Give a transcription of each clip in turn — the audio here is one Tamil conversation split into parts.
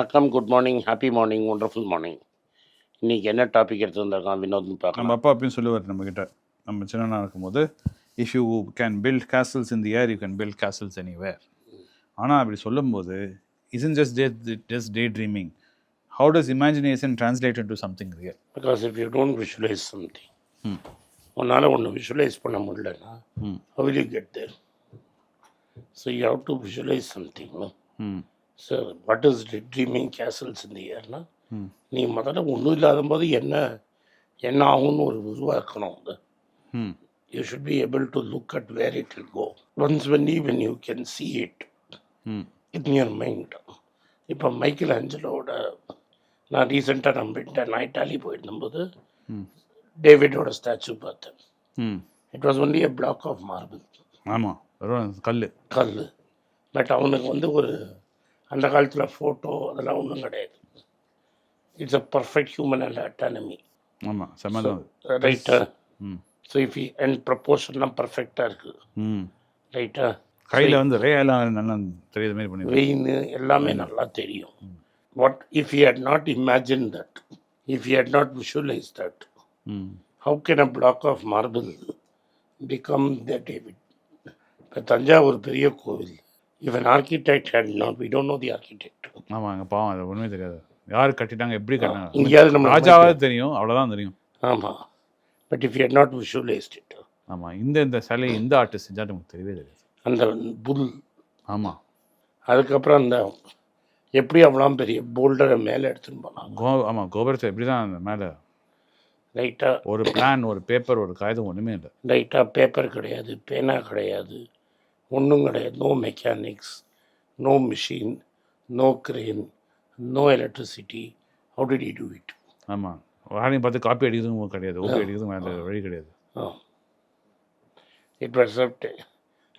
வணக்கம் good morning happy morning wonderful morning இன்னைக்கு என்ன டாபிக் எடுத்து வந்திருக்கான் வினோத்னு நம்ம பார்க்கலாம் அப்பா அப்பயும் சொல்லுவார் நம்மக்கிட்ட நம்ம சின்னனா இருக்கும்போது if you can build castles in the air you can build castles anywhere ஆனால் அப்படி சொல்லும்போது isn't just day just day dreaming how does imagination translate to something real because if you don't visualise something உன்னால் ஒன்று விஷுவலைஸ் பண்ண முடியலன்னா ம் how will you get there? So you have to visualize so what is dreaming castles இந்த இயர்னா நீ முதல்ல ஒன்றும் இல்லாத போது என்ன என்ன ஆகும்னு ஒரு உருவாக்கணும் அது. ம் you should be able to look at where it will go. Once when you when you can see it ம் in your mind. இப்போ மைக்கேல் ஆஞ்சலோட நான் ரீசெண்டாக நம்பிட்டேன் நான் இட்டாலி போயிருந்தபோது ம் டேவிடோட ஸ்டாச்சு பார்த்தேன். It was only a block of marble ஆமாம் கல் கல் பட் அவனுக்கு வந்து ஒரு அந்த காலத்தில் ஃபோட்டோ அதெல்லாம் ஒன்றும் கிடையாது. It's a perfect human and anatomy ஆமாம் சம்மதம் ரைட்டா ஸோ இஃப் அண்ட் ப்ரப்போர்ஷன்லாம் பர்ஃபெக்டாக இருக்குது ரைட்டா கையில் வந்து ரேயெல்லாம் நல்லா தெரியுற மாதிரி பண்ணி வெயின் எல்லாமே நல்லா தெரியும். What if you had not imagine that if you had not visualise that how can a block of marble become the David இப்போ தஞ்சாவூர் பெரிய கோவில். If an architect had not we don't know the architect ஆமாம் எங்கள் பாவம் அது ஒன்றுமே தெரியாது. யார் கட்டிட்டாங்க எப்படி கட்டினாங்க? இங்கேயாவது நம்ம ராஜாவாவது தெரியும் அவ்வளோதான் தெரியும். ஆமாம் but if you not visualised it ஆமாம் இந்த இந்த சிலை இந்த ஆர்டிஸ்ட் செஞ்சால் நமக்கு தெரியவே தெரியாது. அந்த புல். ஆமாம் அதுக்கப்புறம் அந்த எப்படி அவ்வளோ பெரிய போல்டரை மேலே எடுத்துன்னு போனாங்க? கோ ஆமாம் கோபுரத்தை எப்படி தான் அந்த மேலே லைட்டாக ஒரு பிளான் ஒரு பேப்பர் ஒரு காகிதம் ஒன்றுமே இல்லை. லைட்டாக பேப்பர் கிடையாது பேனா கிடையாது. ஒன்றும் கிடையாது no mechanics no machine no crane no electricity how did you do it ஆமாம் யாரையும் பார்த்து காப்பி அடிக்கிறதும் கிடையாது. ஓப்பி அடிக்கிறதும் வேறு வழி கிடையாது. இட் வாஸ்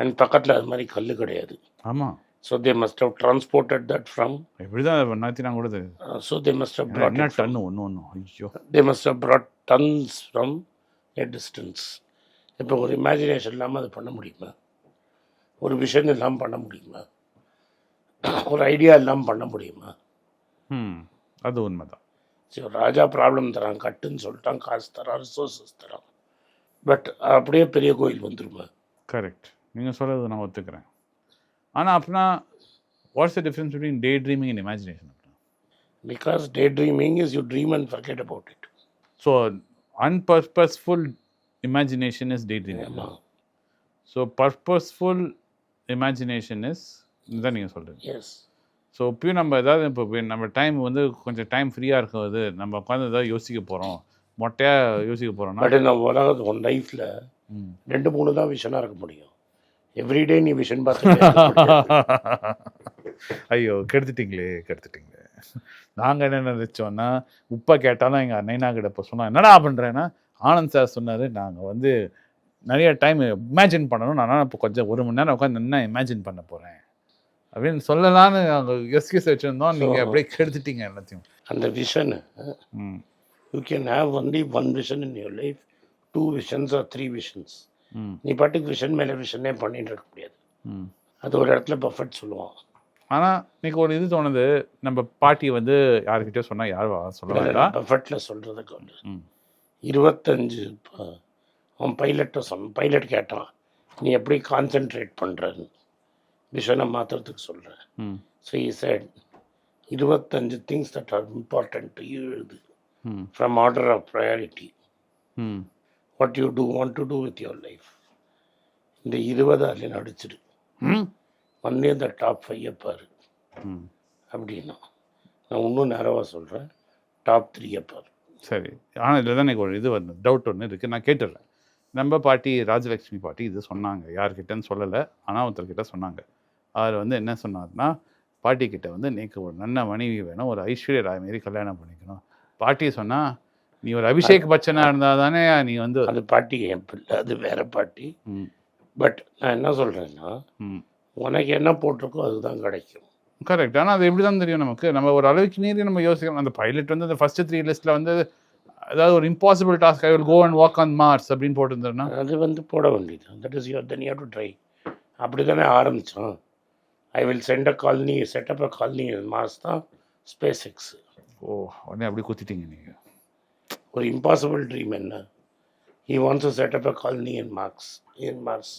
அண்ட் பக்கத்தில் அது மாதிரி கல் கிடையாது. ஆமாம் so they must have transported that from எப்படி தான் நாத்தினா கூட தெரியுது so they must have from ton ஒன்று ஒன்று ஐயோ. They must have brought tons from a distance. இப்போ ஒரு இமேஜினேஷன் இல்லாமல் அது பண்ண முடியுமா? ஒரு விஷன் இல்லாமல் பண்ண முடியுமா? ஒரு ஐடியா இல்லாமல் பண்ண முடியுமா? ம் அது உண்மை தான் சரி ராஜா ப்ராப்ளம் தரான் கட்டுன்னு சொல்லிட்டான் காசு தரான் ரிசோர்ஸஸ் தரான். பட் அப்படியே பெரிய கோயில் வந்துருமா? கரெக்ட் நீங்கள் சொல்கிறது நான் ஒத்துக்கிறேன். ஆனால் அப்படின்னா what's the difference between day dreaming and imagination because day dreaming is you dream and forget about it so unpurposeful imagination is day dreaming so purposeful imagination is இதுதான் நீங்கள் சொல்கிறீங்க எஸ் ஸோ இப்பயும் நம்ம ஏதாவது இப்போ நம்ம டைம் வந்து கொஞ்சம் டைம் ஃப்ரீயாக இருக்கும்போது நம்ம உட்காந்து ஏதாவது யோசிக்க போகிறோம் மொட்டையாக யோசிக்க போகிறோம்னா பட் இந்த உலகத்து உன் லைஃப்பில். ரெண்டு மூணு தான் விஷனாக இருக்க முடியும். எவ்ரிடே நீ விஷன் பார்த்து ஐயோ கெடுத்துட்டீங்களே கெடுத்துட்டீங்களே. நாங்கள் என்ன நினச்சோன்னா உப்பை கேட்டாலும் எங்கள் அண்ணனா கிட்ட இப்போ சொன்னோம் என்னடா பண்ணுறேன்னா ஆனந்த் சார் சொன்னார் நாங்கள் வந்து நிறைய டைம் இமேஜின் பண்ணணும். நான் இப்போ கொஞ்சம் ஒரு மணி நேரம் உட்காந்து என்ன இமேஜின் பண்ண போகிறேன் அப்படின்னு சொல்லலான்னு எஸ்கியூஸ் வச்சுருந்தோம். நீங்கள் அப்படியே கெடுத்துட்டீங்க எல்லாத்தையும். அந்த விஷன் ம். You can have only one vision in your life two visions or three visions நீ பாட்டுக்கு விஷன் மேலே விஷனே பண்ணிட்டு இருக்க முடியாது. அது ஒரு இடத்துல பஃபட் சொல்லுவான். ஆனால் இன்னைக்கு ஒரு இது தோணுது. நம்ம பாட்டி வந்து யாருக்கிட்டயோ சொன்னால் யார் சொல்ல பஃபட்டில் சொல்கிறதுக்கு வந்து இருபத்தஞ்சு அவன் பைலட்டை சொன்ன பைலட் கேட்டான் நீ எப்படி கான்சென்ட்ரேட் பண்ணுறன்னு விஷனை மாற்றுறதுக்கு சொல்கிறேன் ம். ஸோ ஈ said இருபத்தஞ்சு திங்ஸ் தட் ஆர் இம்பார்ட்டன்ட் எழுது. ம். ஃப்ரம் ஆர்டர் ஆஃப் ப்ரையாரிட்டி ம். What you do want to do with your life இந்த இருபது அதில் நடிச்சிடு ம். ஒன்னே இந்த டாப் ஃபைவ் பாரு. ம். அப்படின்னா நான் இன்னும் நேரவாக சொல்கிறேன் டாப் த்ரீயை பாரு. சரி. ஆனால் இதில் தான் எனக்கு ஒரு இது வந்து டவுட் ஒன்று இருக்குது நான் கேட்டுடுறேன் நம்ம பாட்டி ராஜலக்ஷ்மி பாட்டி இது சொன்னாங்க. யார்கிட்டன்னு சொல்லலை ஆனால் ஒருத்தர்கிட்ட சொன்னாங்க. அவர் வந்து என்ன சொன்னார்னா பாட்டி கிட்ட வந்து நீக்கு ஒரு நல்ல மனைவி வேணும் ஒரு ஐஸ்வர்யா ராய் மாரி கல்யாணம் பண்ணிக்கணும். பாட்டி சொன்னா நீ ஒரு அபிஷேக் பச்சனாக இருந்தால் தானே நீ வந்து அது பாட்டி என் பிள்ளை அது வேற பாட்டி ம். பட் நான் என்ன சொல்கிறேன்னா ம். உனக்கு என்ன போட்டிருக்கோ அதுதான் கிடைக்கும். கரெக்ட் ஆனால் அது எப்படி தான் தெரியும் நமக்கு? நம்ம ஒரு அளவுக்கு மீறி நம்ம யோசிக்கணும் அந்த பைலட் வந்து அந்த ஃபர்ஸ்ட் த்ரீ லிஸ்ட்டில் வந்து அதாவது ஒரு impossible task I will go and walk on Mars அப்படின்னு போட்டிருந்தேன்னா? அது வந்து போட வேண்டியது. That is your then you to try அப்படி தானே ஆரம்பித்தோம் I will send a colony setup a colony Mars தான் ஸ்பேஸ் எக்ஸ் ஓ உடனே அப்படி குத்திட்டீங்க நீங்கள் ஒரு இம்பாசிபிள் ட்ரீம் என்ன? He wants to set up a colony in marks in Mars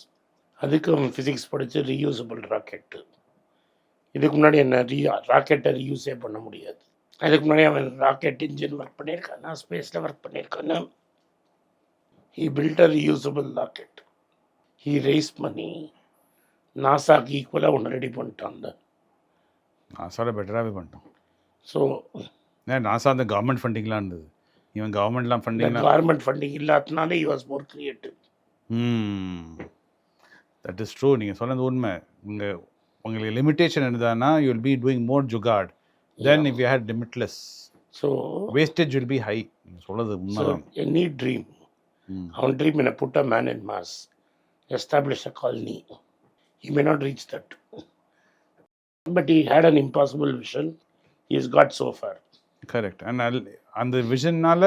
அதுக்கு அவன் ஃபிசிக்ஸ் படித்து ரீயூசபிள் ராக்கெட்டு இதுக்கு முன்னாடி என்ன ரீ ராக்கெட்டை ரீயூஸே பண்ண முடியாது. அதுக்கு முன்னாடி அவன் ராக்கெட் இன்ஜின் ஒர்க் பண்ணியிருக்கானா. ஸ்பேஸில் work பண்ணியிருக்கானா. He built a reusable rocket he raise பண்ணி நாசாக்கு ஈக்குவலாக ஒன்று ரெடி பண்ணிட்டான் நான் சொல்ல பெட்டராகவே பண்ணிட்டோம் ஸோ ஏன் நாசா அந்த கவர்மெண்ட் ஃபண்டிங்லாம் இருந்தது. இவன் கவர்மெண்ட்லாம் ஃபண்டிங்லாம் கவர்மெண்ட் ஃபண்டிங் இல்லாதனால he was more creative. That is true நீங்கள் சொன்னது உண்மை. உங்கள் உங்களுக்கு லிமிட்டேஷன் இருந்தானா you will be doing more jugaad then if you had limitless so wastage will be high சொல்கிறது உண்மைதான் ம் dream in a put a man in Mars, establish a colony. He may not reach that. But he had an impossible vision. He has got so far. Correct and அந்த விஷன்னால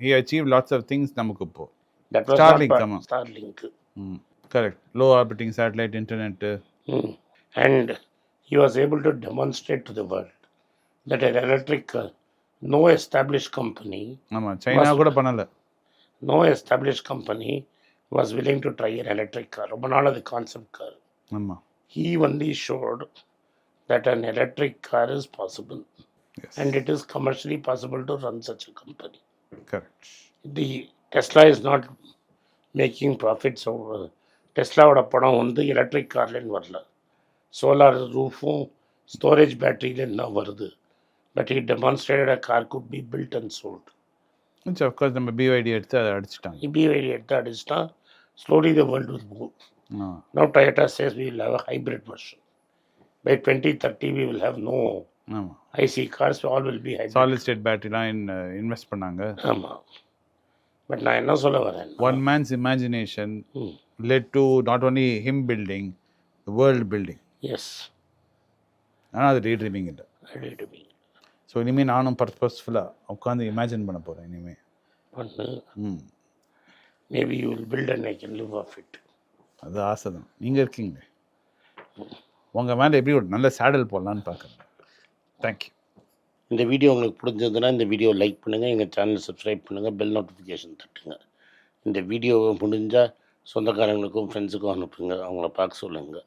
he achieve lots of things நமக்கு இப்போ That was Starlink, not ஆமா. part- Starlink. ம் correct low orbiting satellite internet Hmm. And he was able to demonstrate to the an electric car, no established company, ஆமாம் சைனா கூட பண்ணலை no established company was willing to try an electric car. ரொம்ப நாள் அது concept car. ஆமாம் he only showed that an electric car is possible yes and it is commercially possible to run such a company. Correct The Tesla is not making profits over டெஸ்லாவோட படம் வந்து எலக்ட்ரிக் கார்லேருந்து வரல சோலார் ரூஃபும் ஸ்டோரேஜ் பேட்டரியிலேருந்து தான் வருது but it demonstrated a car could be built and sold of course நம்ம பிஐடி எடுத்து அதை அடிச்சிட்டாங்க. வெளியே எடுத்து அடிச்சுட்டா slowly the world will move ah. Now Toyota says we will have a hybrid version. By 2030, we will have no ஆமாம் IC cars, all will be hybrid. Solid state பேட்டரிலாம் invest பண்ணாங்க. ஆமாம் பட் நான் என்ன சொல்ல வரேன் one man's imagination. Let to not only him building world building S ஆனால் அது டே ட்ரீமிங் இல்லை. ரெடி டு பி ஸோ இனிமேல் நானும் பர்பஸ்ஃபுல்லாக உட்காந்து இமேஜின் பண்ண போகிறேன் இனிமேல் பண்ணு. ம். Maybe you will build and I can live off it அது ஆசை தான் நீங்கள் இருக்கீங்க உங்கள் மேலே எப்படி ஒரு நல்ல சேடல் போடலான்னு பார்க்குறேன் தேங்க்யூ இந்த வீடியோ உங்களுக்கு பிடிச்சதுன்னா இந்த வீடியோ லைக் பண்ணுங்கள் எங்கள் சேனல் சப்ஸ்கிரைப் பண்ணுங்கள் பெல் நோட்டிஃபிகேஷன் தட்டுங்க. இந்த வீடியோவை முடிஞ்சால் சொந்தக்காரங்களுக்கும் ஃப்ரெண்ட்ஸுக்கும் அனுப்புங்க. அவங்கள பார்க்க சொல்லுங்கள்